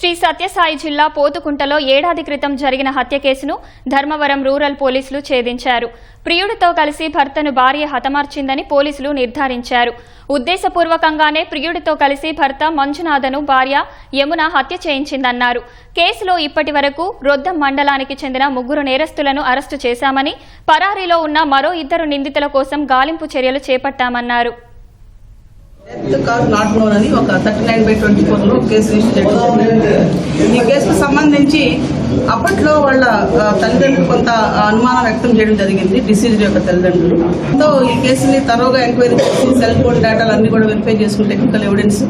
శ్రీ సత్యసాయి జిల్లా పోతుకుంటలో ఏడాది క్రితం జరిగిన హత్య కేసును ధర్మవరం రూరల్ పోలీసులు ఛేదించారు. ప్రియుడితో కలిసి భర్తను భార్య హతమార్చిందని పోలీసులు నిర్ధారించారు. ఉద్దేశపూర్వకంగానే ప్రియుడితో కలిసి భర్త మంజునాథను భార్య యమున హత్య చేయించిందన్నారు. కేసులో ఇప్పటి వరకు రొద్దం మండలానికి చెందిన ముగ్గురు నేరస్తులను అరెస్టు చేశామని పరారీలో ఉన్న మరో ఇద్దరు నిందితుల కోసం గాలింపు చర్యలు చేపట్టామన్నారు. డెత్ కాజ్ నాట్ నోన్ అని ఒక థర్టీ నైన్ బై ట్వంటీ ఫోర్లో కేసు రిజిస్టర్ చేయడం ఈ కేసుకు సంబంధించి అప్పట్లో వాళ్ళ తల్లిదండ్రులు కొంత అనుమానం వ్యక్తం చేయడం జరిగింది డిసీజ్ యొక్క తల్లిదండ్రులు. సో ఈ కేసుని తరోగా ఎంక్వైరీ చేసి సెల్ ఫోన్ డేటాలు అన్ని కూడా వెరిఫై చేసుకుని టెక్నికల్ ఎవిడెన్స్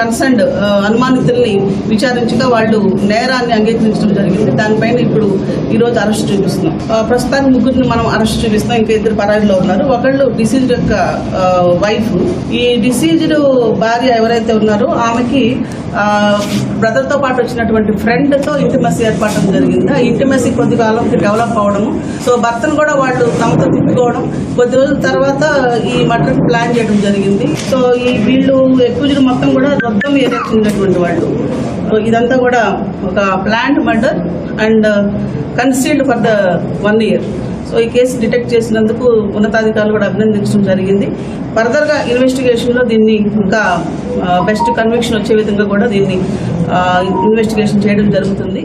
కన్సర్న్డ్ uh, అనుమానితుల్ని విచారించగా వాళ్ళు నేరాన్ని అంగీకరించడం జరిగింది. దానిపైన ఇప్పుడు ఈరోజు అరెస్ట్ చూపిస్తున్నాం. ప్రస్తుతానికి ముగ్గురిని మనం అరెస్ట్ చూపిస్తున్నాం. ఇంకా ఇద్దరు పరారీలో ఉన్నారు. ఒకళ్ళు డిసీజ్డ్ యొక్క వైఫ్ ఈ డిసీజ్డ్ భార్య ఎవరైతే ఉన్నారో ఆమెకి బ్రదర్తో పాటు వచ్చినటువంటి ఫ్రెండ్తో ఇంటిమసీ ఏర్పడడం జరిగింది. ఆ ఇంటిమసీ కొద్ది కాలంకి డెవలప్ అవడము. సో భర్తను కూడా వాళ్ళు తమతో తిప్పుకోవడం. కొద్ది రోజుల తర్వాత ఈ మటన్ ప్లాన్ చేయడం జరిగింది. సో ఈ వీళ్ళు ఎక్కువ మొత్తం కూడా రబ్దం ఏరియాకి వాళ్ళు. సో ఇదంతా కూడా ఒక plant murder and concealed for the one year so ఈ కేసు డిటెక్ట్ చేసినందుకు ఉన్నతాధికారులు కూడా అభినందించడం జరిగింది. ఫర్దర్గా ఇన్వెస్టిగేషన్లో దీన్ని ఇంకా uh, బెస్ట్ కన్విక్షన్ వచ్చే విధంగా కూడా దీన్ని uh, ఇన్వెస్టిగేషన్ చేయడం జరుగుతుంది.